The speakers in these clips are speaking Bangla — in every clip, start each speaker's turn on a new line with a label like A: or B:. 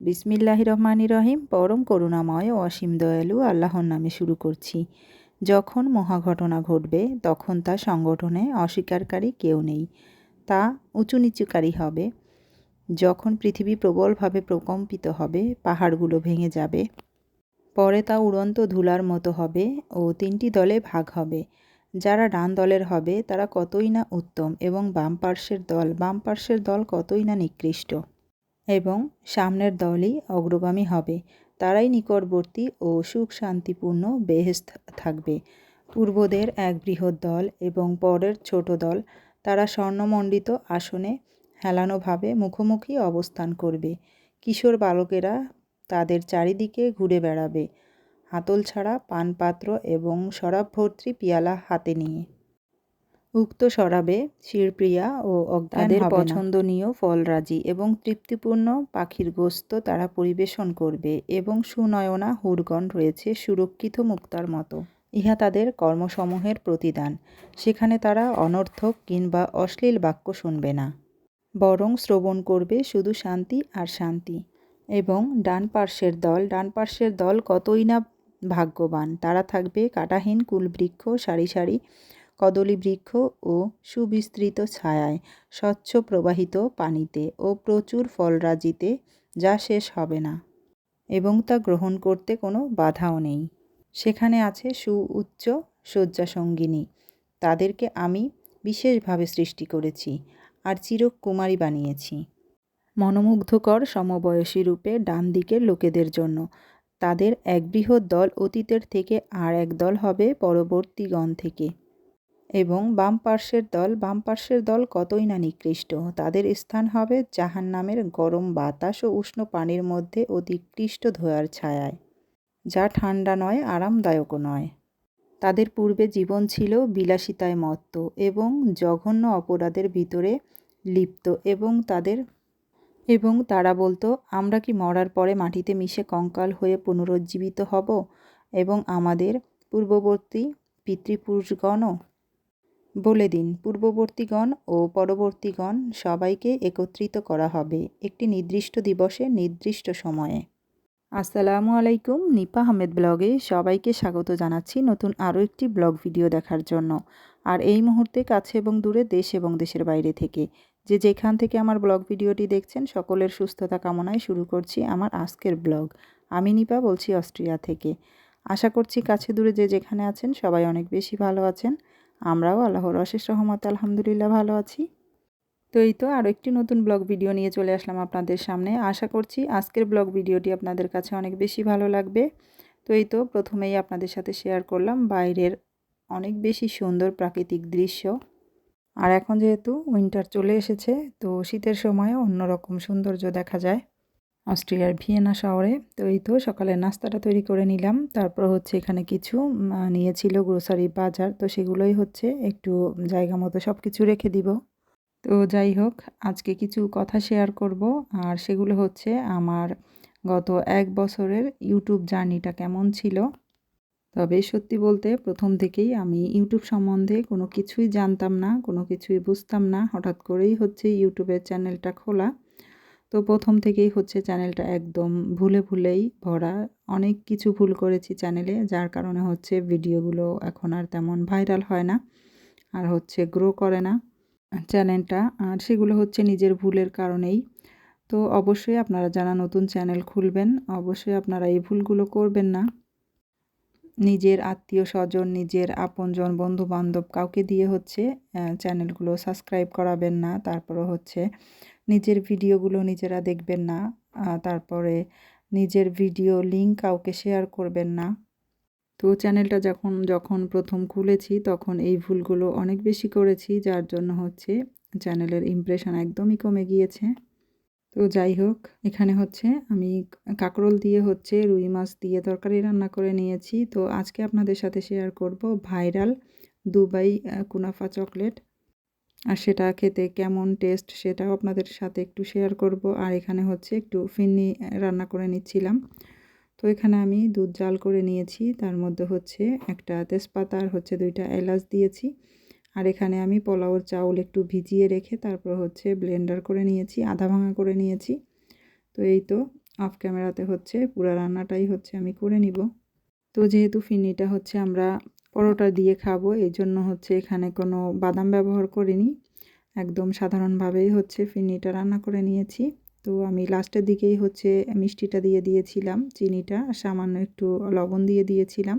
A: বিসমিল্লাহ রহমানি রহিম, পরম করুণাময় অসীম দয়ালু আল্লাহর নামে শুরু করছি। যখন মহাঘটনা ঘটবে, তখন তা সংগঠনে অস্বীকারী কেউ নেই, তা উঁচু নিচুকারী হবে। যখন পৃথিবী প্রবলভাবে প্রকম্পিত হবে, পাহাড়গুলো ভেঙে যাবে, পরে তা উড়ন্ত ধুলার মতো হবে ও তিনটি দলে ভাগ হবে। যারা ডান দলের হবে, তারা কতই না উত্তম এবং বাম পার্শ্বের দল, বাম পার্শ্বের দল কতই না নিকৃষ্ট। এবং সামনের দলই অগ্রগামী হবে। তারাই নিকটবর্তী ও সুখ শান্তিপূর্ণ বেহেস্ত থাকবে। পূর্বদের এক বৃহৎ দল এবং পরের ছোট দল তারা স্বর্ণমণ্ডিত আসনে হেলানোভাবে মুখোমুখি অবস্থান করবে। কিশোর বালকেরা তাদের চারিদিকে ঘুরে বেড়াবে। হাতল ছাড়া পানপাত্র এবং শরাব ভর্তি পিয়ালা হাতে নিয়ে। উক্ত শরাবে শিরপ্রিয়া ও অজ্ঞানের পছন্দনীয় ফলরাজি এবং তৃপ্তিপূর্ণ পাখির গোস্ত তারা পরিবেশন করবে এবং সুনয়না হুরগণ রয়েছে সুরক্ষিত মুক্তার মতো। ইহা তাদের কর্মসমূহের প্রতিদান। সেখানে তারা অনর্থক কিংবা অশ্লীল বাক্য শুনবে না। বরং শ্রবণ করবে শুধু শান্তি আর শান্তি। এবং ডান পার্শ্বের দল ডান পার্শ্বের দল কতই না ভাগ্যবান। তারা থাকবে কাটাহীন কুলবৃক্ষ সারি সারি কদলী বৃক্ষ ও সুবিস্তৃত ছায়ায় স্বচ্ছ প্রবাহিত পানিতে ও প্রচুর ফলরাজিতে যা শেষ হবে না এবং তা গ্রহণ করতে কোনো বাধাও নেই। সেখানে আছে সু উচ্চ শয্যাসঙ্গিনী। তাদেরকে আমি বিশেষভাবে সৃষ্টি করেছি আর চিরকুমারী বানিয়েছি। মনোমুগ্ধকর সমবয়সী রূপে ডান দিকের লোকেদের জন্য তাদের এক বৃহৎ দল অতীতের থেকে আর এক দল হবে পরবর্তীগণ থেকে। এবং বাম পার্শ্বের দল, বাম পার্শ্বের দল কতই না নিকৃষ্ট। তাদের স্থান হবে জাহান নামের গরম বাতাস ও উষ্ণ পানির মধ্যে অতিকৃষ্ট ধোয়ার ছায়ায়, যা ঠান্ডা নয়, আরামদায়কও নয়। তাদের পূর্বে জীবন ছিল বিলাসিতায় মত্ত এবং জঘন্য অপরাধের ভিতরে লিপ্ত এবং তাদের, এবং তারা বলতো, আমরা কি মরার পরে মাটিতে মিশে কঙ্কাল হয়ে পুনরুজ্জীবিত হব এবং আমাদের পূর্ববর্তী পিতৃপুরুষগণও বলে দিন, পূর্ববর্তীগণ ও পরবর্তীগণ সবাইকে একত্রিত করা হবে একটি নির্দিষ্ট দিবসে নির্দিষ্ট সময়ে। আসসালামু আলাইকুম, নিপা আহমেদ ব্লগে সবাইকে স্বাগত জানাচ্ছি নতুন আরও একটি ব্লগ ভিডিও দেখার জন্য। আর এই মুহূর্তে কাছে এবং দূরে দেশ এবং দেশের বাইরে থেকে যে যেখান থেকে আমার ব্লগ ভিডিওটি দেখছেন, সকলের সুস্থতা কামনায় শুরু করছি আমার আজকের ব্লগ। আমি নিপা বলছি অস্ট্রিয়া থেকে। আশা করছি কাছে দূরে যে যেখানে আছেন, সবাই অনেক বেশি ভালো আছেন। আমরাও আল্লাহর অশেষ রহমত আলহামদুলিল্লাহ ভালো আছি। তো এই তো আরও একটি নতুন ব্লগ ভিডিও নিয়ে চলে আসলাম আপনাদের সামনে। আশা করছি আজকের ব্লগ ভিডিওটি আপনাদের কাছে অনেক বেশি ভালো লাগবে। তো এই তো প্রথমেই আপনাদের সাথে শেয়ার করলাম বাইরের অনেক বেশি সুন্দর প্রাকৃতিক দৃশ্য। আর এখন যেহেতু উইন্টার চলে এসেছে, তো শীতের সময় অন্যরকম সৌন্দর্য দেখা যায়। অস্ট্রিয়ার ভিয়েনা শহরে। তো এই তো সকালে নাস্তাটা তৈরি করে নিলাম। তারপর হচ্ছে এখানে কিছু নিয়েছিল গ্রোসারি বাজার। তো সেগুলোই হচ্ছে একটু জায়গা মতো সব কিছু রেখে দিব। তো যাই হোক, আজকে কিছু কথা শেয়ার করব। আর সেগুলো হচ্ছে আমার গত এক বছরের ইউটিউব জার্নিটা কেমন ছিল। তবে সত্যি বলতে প্রথম থেকেই আমি ইউটিউব সম্বন্ধে কোনো কিছুই জানতাম না, কোনো কিছুই বুঝতাম না। হঠাৎ করেই হচ্ছে ইউটিউবের চ্যানেলটা খোলা। তো প্রথম থেকেই হচ্ছে চ্যানেলটা একদম ভুলে ভুলেই ভরা। অনেক কিছু ভুল করেছি চ্যানেলে, যার কারণে হচ্ছে ভিডিওগুলো এখন আর তেমন ভাইরাল হয় না আর হচ্ছে গ্রো করে না চ্যানেলটা। আর সেগুলো হচ্ছে নিজের ভুলের কারণেই। তো অবশ্যই আপনারা যারা নতুন চ্যানেল খুলবেন, অবশ্যই আপনারা এই ভুলগুলো করবেন না। নিজের আত্মীয় স্বজন, নিজের আপনজন বন্ধু বান্ধব কাউকে দিয়ে হচ্ছে চ্যানেলগুলো সাবস্ক্রাইব করাবেন না। তারপরে হচ্ছে নিজের ভিডিওগুলো নিজেরা দেখবেন না তারপরে নিজের ভিডিও লিঙ্ক কাউকে শেয়ার করবেন না। তো চ্যানেলটা যখন যখন প্রথম খুলেছি, তখন এই ভুলগুলো অনেক বেশি করেছি, যার জন্য হচ্ছে চ্যানেলের ইমপ্রেশন একদমই কমে গিয়েছে। তো যাই হোক, এখানে হচ্ছে আমি কাকরোল দিয়ে হচ্ছে রুই মাছ দিয়ে তরকারি রান্না করে নিয়েছি। তো আজকে আপনাদের সাথে শেয়ার করব ভাইরাল দুবাই কুনাফা চকলেট। আর সেটা খেতে কেমন টেস্ট সেটাও আপনাদের সাথে একটু শেয়ার করব। আর এখানে হচ্ছে একটু ফিন্নি রান্না করে নিচ্ছিলাম। তো এখানে আমি দুধ জাল করে নিয়েছি। তার মধ্যে হচ্ছে একটা তেজপাতা আর হচ্ছে দুইটা এলাচ দিয়েছি। আর এখানে আমি পোলাওর চাউল একটু ভিজিয়ে রেখে তারপর হচ্ছে ব্লেন্ডার করে নিয়েছি, আধা ভাঙা করে নিয়েছি। তো এই তো অফ ক্যামেরাতে হচ্ছে পুরো রান্নাটাই হচ্ছে আমি করে নিব। তো যেহেতু ফিন্নিটা হচ্ছে আমরা পরোটা দিয়ে খাব। এই জন্য হচ্ছে এখানে কোনো বাদাম ব্যবহার করিনি। একদম সাধারণভাবেই হচ্ছে ফিরনিটা রান্না করে নিয়েছি। তো আমি লাস্টের দিকেই হচ্ছে মিষ্টিটা দিয়ে দিয়েছিলাম, চিনিটা সামান্য একটু লবণ দিয়ে দিয়েছিলাম।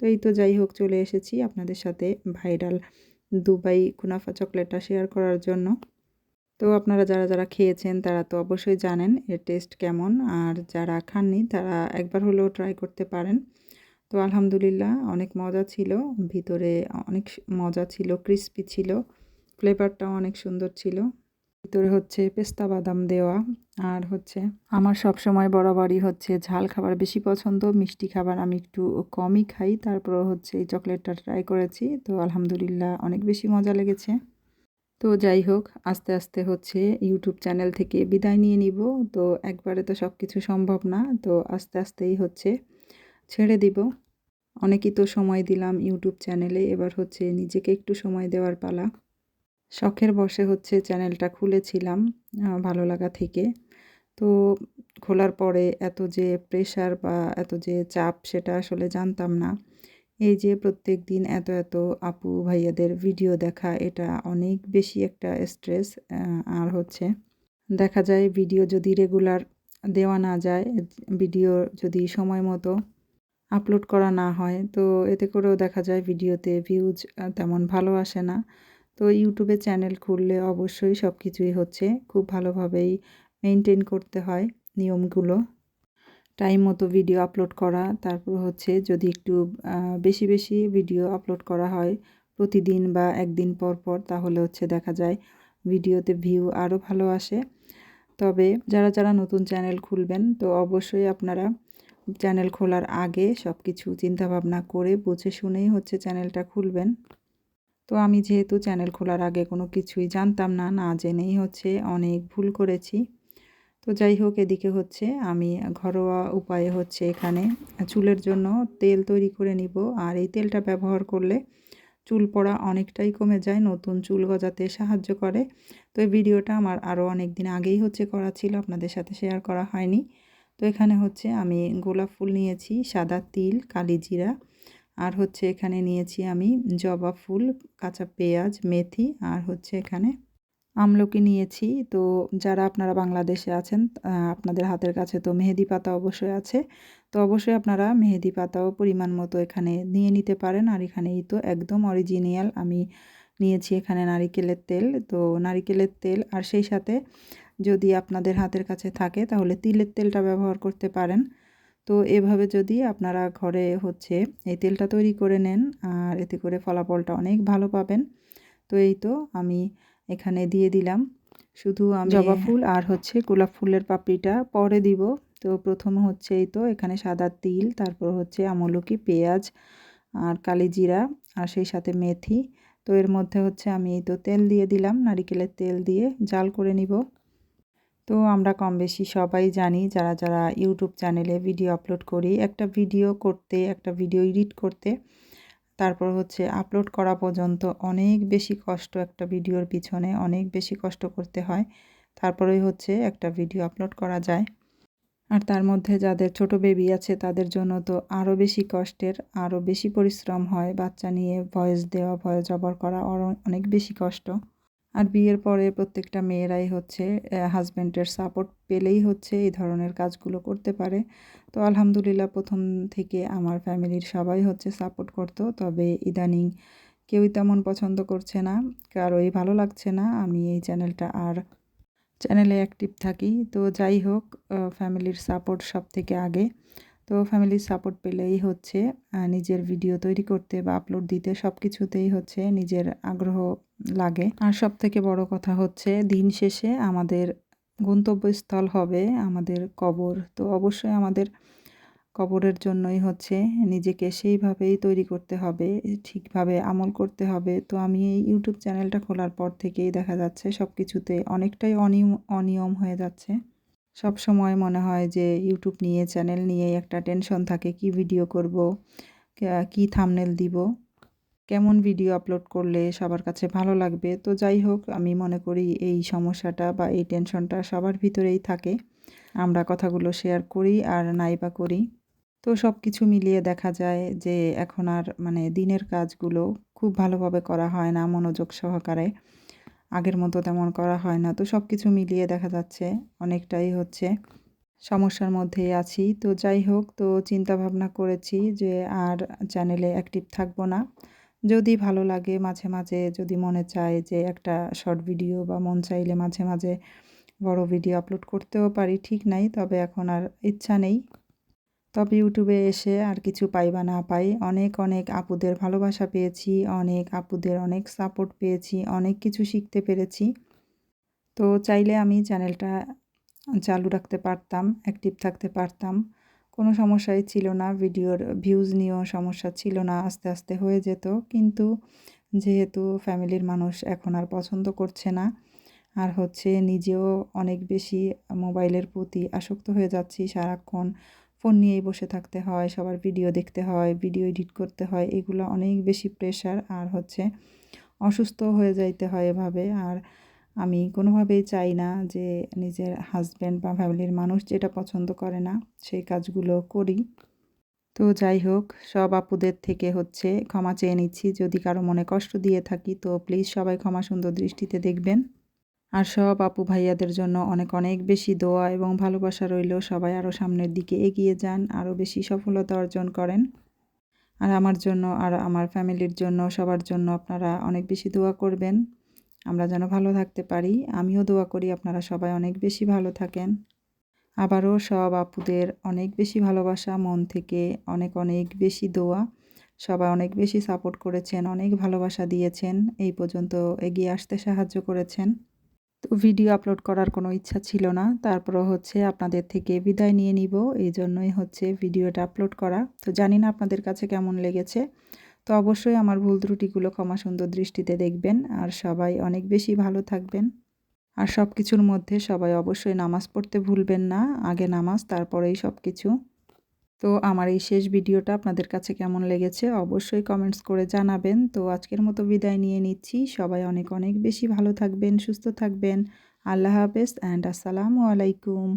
A: তো এই তো যাই হোক, চলে এসেছি আপনাদের সাথে ভাইরাল দুবাই কুনাফা চকলেটটা শেয়ার করার জন্য। তো আপনারা যারা যারা খেয়েছেন তারা তো অবশ্যই জানেন এর টেস্ট কেমন, আর যারা খাননি তারা একবার হলেও ট্রাই করতে পারেন। তো আলহামদুলিল্লাহ অনেক মজা ছিল। ভিতরে অনেক মজা ছিল ক্রিস্পি ছিল ফ্লেভারটাও অনেক সুন্দর ছিল। ভিতরে হচ্ছে পেস্তা বাদাম দেওয়া আর হচ্ছে আমার সব সময় বরাবরই হচ্ছে ঝাল খাবার বেশি পছন্দ, মিষ্টি খাবার আমি একটু কমই খাই। তারপর হচ্ছে এই চকলেটটা ট্রাই করেছি, তো আলহামদুলিল্লাহ অনেক বেশি মজা লেগেছে। তো যাই হোক, আস্তে আস্তে হচ্ছে ইউটিউব চ্যানেল থেকে বিদায় নিয়ে নিব। তো একবারে তো সব কিছু সম্ভব না, তো আস্তে আস্তেই হচ্ছে ছেড়ে দিব। অনেকই তো সময় দিলাম ইউটিউব চ্যানেলে, এবার হচ্ছে নিজেকে একটু সময় দেওয়ার পালা। শখের বসে হচ্ছে চ্যানেলটা খুলেছিলাম ভালো লাগা থেকে। তো খোলার পরে এত যে প্রেশার বা এত যে চাপ সেটা আসলে জানতাম না। এই যে প্রত্যেক দিন এত এত আপু ভাইয়াদের ভিডিও দেখা, এটা অনেক বেশি একটা স্ট্রেস আর হচ্ছে দেখা যায় ভিডিও যদি রেগুলার দেওয়া না যায় ভিডিও যদি সময় মতো আপলোড করা না হয়। তো এতে করেও দেখা যায় ভিডিওতে ভিউজ তেমন ভালো আসে না। তো ইউটিউবে চ্যানেল খুললে অবশ্যই সব কিছুই হচ্ছে। খুব ভালোভাবেই মেনটেন করতে হয় নিয়মগুলো। টাইম মতো ভিডিও আপলোড করা, তারপর হচ্ছে যদি একটু বেশি বেশি ভিডিও আপলোড করা হয় প্রতিদিন বা একদিন পর পর, তাহলে হচ্ছে দেখা যায় ভিডিওতে ভিউ আরও ভালো আসে। তবে যারা যারা নতুন চ্যানেল খুলবেন, তো অবশ্যই আপনারা চ্যানেল খোলার আগে সব কিছু চিন্তাভাবনা করে বুঝে শুনেই হচ্ছে চ্যানেলটা খুলবেন। তো আমি যেহেতু চ্যানেল খোলার আগে কোনো কিছুই জানতাম না না জেনেই হচ্ছে অনেক ভুল করেছি। তো যাই হোক, এদিকে হচ্ছে আমি ঘরোয়া উপায়ে হচ্ছে এখানে চুলের জন্য তেল তৈরি করে নিব। আর এই তেলটা ব্যবহার করলে চুল পড়া অনেকটাই কমে যায়, নতুন চুল গজাতে সাহায্য করে। তো এই ভিডিওটা আমার আরও অনেক দিন আগেই হচ্ছে করা ছিল, আপনাদের সাথে শেয়ার করা হয়নি। তো এখানে হচ্ছে আমি গোলাপ ফুল নিয়েছি, সাদা তিল, কালি জিরা। আর হচ্ছে এখানে নিয়েছি আমি জবা ফুল, কাঁচা পেঁয়াজ, মেথি। আর হচ্ছে এখানে আমলকি নিয়েছি। তো যারা আপনারা বাংলাদেশে আছেন আপনাদের হাতের কাছে তো মেহেদি পাতা অবশ্যই আছে। তো অবশ্যই আপনারা মেহেদি পাতাও পরিমাণ মতো এখানে নিয়ে নিতে পারেন। আর এখানেই তো একদম অরিজিনিয়াল আমি নিয়েছি এখানে নারিকেলের তেল। তো নারিকেলের তেল আর সেই সাথে যদি আপনাদের হাতের কাছে থাকে, তাহলে তিলের তেলটা ব্যবহার করতে পারেন। তো এভাবে যদি আপনারা ঘরে হচ্ছে এই তেলটা তৈরি করে নেন, আর এতে করে ফলাফলটা অনেক ভালো পাবেন। তো এই তো আমি এখানে দিয়ে দিলাম। শুধু আমি জবা ফুল আর হচ্ছে গোলাপ ফুলের পাপড়িটা পরে দিব। তো প্রথম হচ্ছে এই তো এখানে সাদা তিল, তারপর হচ্ছে আমলকি, পেঁয়াজ আর কালি জিরা আর সেই সাথে মেথি। তো এর মধ্যে হচ্ছে আমি এই তো তেল দিয়ে দিলাম। নারিকেলের তেল দিয়ে জাল করে নিব। তো আমরা কম বেশি সবাই জানি, যারা যারা ইউটিউব চ্যানেলে ভিডিও আপলোড করি, একটা ভিডিও করতে, একটা ভিডিও এডিট করতে, তারপর হচ্ছে আপলোড করা পর্যন্ত অনেক বেশি কষ্ট একটা ভিডিওর পিছনে, অনেক বেশি কষ্ট করতে হয়। তারপরেই হচ্ছে একটা ভিডিও আপলোড করা যায়। আর তার মধ্যে যাদের ছোট বেবি আছে, তাদের জন্য তো আরও বেশি কষ্টের আরও বেশি পরিশ্রম হয়। বাচ্চা নিয়ে ভয়েস দেওয়া ভয়েস জবর করা অনেক বেশি কষ্ট। আর বিয়ের পরে প্রত্যেকটা মেয়েরাই হচ্ছে হাজব্যান্ডের সাপোর্ট পেলেই হচ্ছে এই ধরনের কাজগুলো করতে পারে। তো আলহামদুলিল্লাহ প্রথম থেকে আমার ফ্যামিলির সবাই হচ্ছে সাপোর্ট করতো। তবে ইদানিং কেউই তেমন পছন্দ করছে না কারোই ভালো লাগছে না। আমি এই চ্যানেলটা আর চ্যানেলে অ্যাক্টিভ থাকি। তো যাই হোক ফ্যামিলির সাপোর্ট সব থেকে আগে। তো ফ্যামিলির সাপোর্ট পেলেই হচ্ছে নিজের ভিডিও তৈরি করতে বা আপলোড দিতে সব কিছুতেই হচ্ছে নিজের আগ্রহ লাগে। আর সব থেকে বড় কথা হচ্ছে, দিন শেষে আমাদের গন্তব্যস্থল হবে আমাদের কবর। তো অবশ্যই আমাদের কবরের জন্যই হচ্ছে নিজেকে সেইভাবেই তৈরি করতে হবে, ঠিকভাবে আমল করতে হবে। তো আমি এই ইউটিউব চ্যানেলটা খোলার পর থেকেই দেখা যাচ্ছে সব কিছুতে অনেকটাই অনিয়ম অনিয়ম হয়ে যাচ্ছে। সব সময় মনে হয় যে ইউটিউব নিয়ে, চ্যানেল নিয়ে একটা টেনশন থাকে, কি ভিডিও করব কি থামনেল দিব। কেমন ভিডিও আপলোড করলে সবার কাছে ভালো লাগবে? তো যাই হোক, আমি মনে করি এই সমস্যাটা বা এই টেনশনটা সবার ভিতরেই থাকে। আমরা কথাগুলো শেয়ার করি আর নাইবা করি। তো সব কিছু মিলিয়ে দেখা যায় যে এখন আর মানে দিনের কাজগুলো খুব ভালোভাবে করা হয় না মনোযোগ সহকারে। আগের মতো তেমন করা হয় না। তো সব কিছু মিলিয়ে দেখা যাচ্ছে অনেকটাই হচ্ছে সমস্যার মধ্যেই আছি। তো যাই হোক, তো চিন্তা ভাবনা করেছি যে আর চ্যানেলে অ্যাক্টিভ থাকব না। যদি ভালো লাগে মাঝে মাঝে, যদি মনে চায় যে একটা শর্ট ভিডিও বা মন চাইলে মাঝে মাঝে বড় ভিডিও আপলোড করতেও পারি, ঠিক নাই, তবে এখন আর ইচ্ছা নেই। তবে ইউটিউবে এসে আর কিছু পাই বা না পাই, অনেক অনেক আপুদের ভালোবাসা পেয়েছি, অনেক আপুদের অনেক সাপোর্ট পেয়েছি, অনেক কিছু শিখতে পেরেছি। তো চাইলে আমি চ্যানেলটা চালু রাখতে পারতাম অ্যাক্টিভ থাকতে পারতাম। কোনো সমস্যাই ছিল না, ভিডিওর ভিউজ নিয়েও সমস্যা ছিল না, আস্তে আস্তে হয়ে যেত। কিন্তু যেহেতু ফ্যামিলির মানুষ এখন আর পছন্দ করছে না, আর হচ্ছে নিজেও অনেক বেশি মোবাইলের প্রতি আসক্ত হয়ে যাচ্ছি। সারাক্ষণ ফোন নিয়েই বসে থাকতে হয়, সবার ভিডিও দেখতে হয় ভিডিও এডিট করতে হয়, এগুলো অনেক বেশি প্রেশার আর হচ্ছে অসুস্থ হয়ে যাইতে হয় এভাবে। আর আমি কোনোভাবেই চাই না যে নিজের হাজব্যান্ড বা ফ্যামিলির মানুষ যেটা পছন্দ করে না, সেই কাজগুলো করি। তো যাই হোক, সব আপুদের থেকে হচ্ছে ক্ষমা চেয়ে নিচ্ছি। যদি কারও মনে কষ্ট দিয়ে থাকি, তো প্লিজ সবাই ক্ষমা সুন্দর দৃষ্টিতে দেখবেন। আর সব আপু ভাইয়াদের জন্য অনেক অনেক বেশি দোয়া এবং ভালোবাসা রইল। সবাই আরও সামনের দিকে এগিয়ে যান আরও বেশি সফলতা অর্জন করেন। আর আমার জন্য আর আমার ফ্যামিলির জন্য, সবার জন্য আপনারা অনেক বেশি দোয়া করবেন। আমরা যেন ভালো থাকতে পারি। আমিও দোয়া করি আপনারা সবাই অনেক বেশি ভালো থাকেন। আবারও সব আপুদের অনেক বেশি ভালোবাসা, মন থেকে অনেক অনেক বেশি দোয়া। সবাই অনেক বেশি সাপোর্ট করেছেন, অনেক ভালোবাসা দিয়েছেন। এই পর্যন্ত এগিয়ে আসতে সাহায্য করেছেন। তো ভিডিও আপলোড করার কোনো ইচ্ছা ছিল না। তারপরও হচ্ছে আপনাদের থেকে বিদায় নিয়ে নিব। এই জন্যই হচ্ছে ভিডিওটা আপলোড করা। তো জানি না আপনাদের কাছে কেমন লেগেছে। তো অবশ্যই আমার ভুল ত্রুটিগুলো ক্ষমা সুন্দর দৃষ্টিতে দেখবেন, আর সবাই অনেক বেশি ভালো থাকবেন। আর সব কিছুর মধ্যে সবাই অবশ্যই নামাজ পড়তে ভুলবেন না, আগে নামাজ, তারপরেই সব কিছু তো আমার এই শেষ ভিডিওটা আপনাদের কাছে কেমন লেগেছে অবশ্যই কমেন্টস করে জানাবেন। তো আজকের মতো বিদায় নিয়ে নিচ্ছি। সবাই অনেক অনেক বেশি ভালো থাকবেন, সুস্থ থাকবেন। আল্লাহ হাফেজ অ্যান্ড আসসালামু আলাইকুম।